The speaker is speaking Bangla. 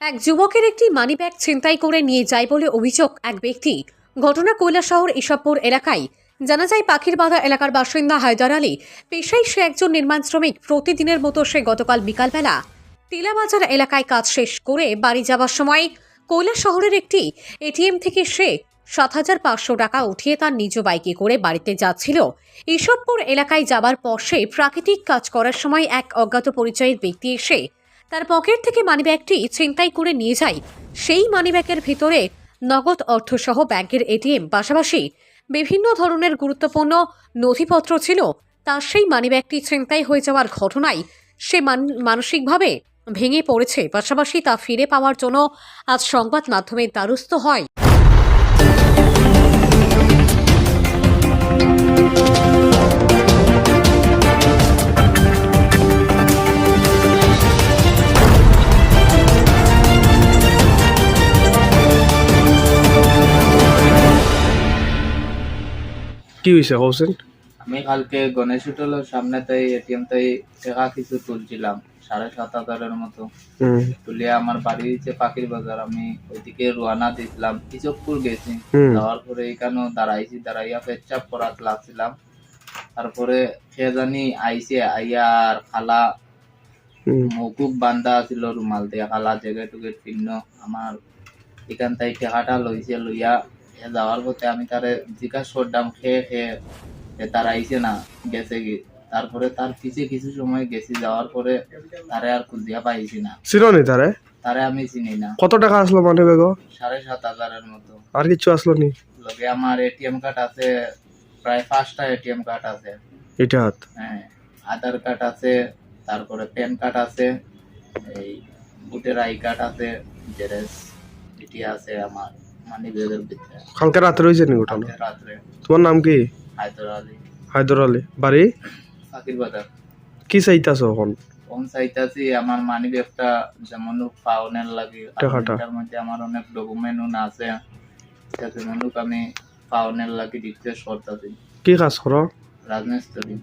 এক যুবকের একটি মানিব্যাগ ছিনতাই করে নিয়ে যায় বলে অভিযোগ এক ব্যক্তি। ঘটনা কৈলাসহর ইসাবপুর এলাকায়। জানা যায় পাখির বাধা এলাকার বাসিন্দা হায়দার আলী, পেশায় সে একজন নির্মাণ শ্রমিক। প্রতিদিনের মতো সে গতকাল বিকালবেলা টিলাবাজার এলাকায় কাজ শেষ করে বাড়ি যাওয়ার সময় কৈলাস শহরের একটি এটিএম থেকে সে সাত হাজার পাঁচশো টাকা উঠিয়ে তার নিজ বাইকে করে বাড়িতে যাচ্ছিল। ইসবপুর এলাকায় যাবার পর সে প্রাকৃতিক কাজ করার সময় এক অজ্ঞাত পরিচয়ের ব্যক্তি এসে তার পকেট থেকে মানিব্যাগটি ছিনতাই করে নিয়ে যায়। সেই মানিব্যাগের ভিতরে নগদ অর্থসহ ব্যাংকের এটিএম পাশাপাশি বিভিন্ন ধরনের গুরুত্বপূর্ণ নথিপত্র ছিল। তার সেই মানিব্যাগটি ছিনতাই হয়ে যাওয়ার ঘটনায় সে মান- মানসিকভাবে ভেঙে পড়েছে। পাশাপাশি তা ফিরে পাওয়ার জন্য আজ সংবাদ মাধ্যমে দ্বারস্থ হয়। কি হয়েছে কৌশল আমি কালকে গণেশ হোটেলের সামনে তাই এটিএম তাই টাকা কিছু তুলছিলাম সাড়ে সাত হাজারের মতো। তুলে আমার বাড়ি হচ্ছে পাখির বাজার আমি ওইদিকে রোয়ানা দিয়েছিলাম ইচকপুর গেছি। যাওয়ার পরে এখানে দাঁড়াইছি দাঁড়াইয়া পেচ্ছাপ করাত লাগছিলাম। তারপরে সে জানি আইসে আইয়ার খালা। হুম। মকুব বান্ধা আছিল রুমাল দিয়ে খালা জেগে টুকে পিন্ন আমার এখান তাই টেকাটা লইছে লইয়া যাওয়ার পথে আমি তারে জিজ্ঞাসা করলাম খেয়ে খেয়ে তার আইছে না গেছে কি? তারপরে তার পিছে কিছু সময় গেছি যাওয়ার পরে তারে আর খুঁজিয়া পাইছি না। চিনি তারে? তারে আমি চিনি না। কত টাকা আসলো মানে বেগ সাড়ে সাত হাজারের মতো। আর কিছু আসলো নি? লগে আমার এটিএম কার্ড আছে প্রায় পাঁচটা এটিএম কার্ড আছে। এটা হ্যাঁ আধার কার্ড আছে তারপরে প্যান কার্ড আছে এই ভোটের আই কার্ড আছে জেরেস এটি আছে আমার। কালকে রাতে রয়েছে নি ঘটনা তোমার নাম কি? হায়দর আলী। বাড়ি? কি চাইতাছ এখন? চাইতাছি আমার মানি ব্যাগটা যেমন পাওনের লাগে। মধ্যে আমার অনেক ডকুমেন্ট আছে। যাতে মনুক আমি পাওনের লাগে রিকোয়েস্ট করতেছি। কি কাজ করো? রাজমিস্ত্রি।